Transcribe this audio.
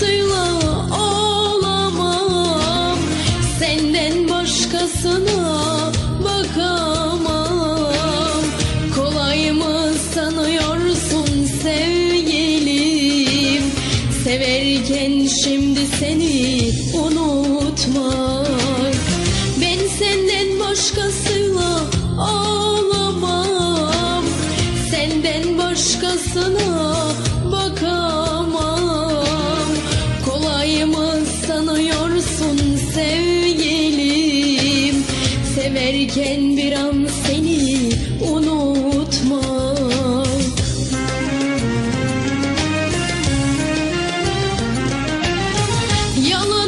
başkasıyla olamam. Senden başkasına bakamam. Kolay mı sanıyorsun sevgilim? Severken şimdi seni unutmak Ben senden başkasıyla olamam. Senden başkasına Severken bir an seni unutmak Yalanım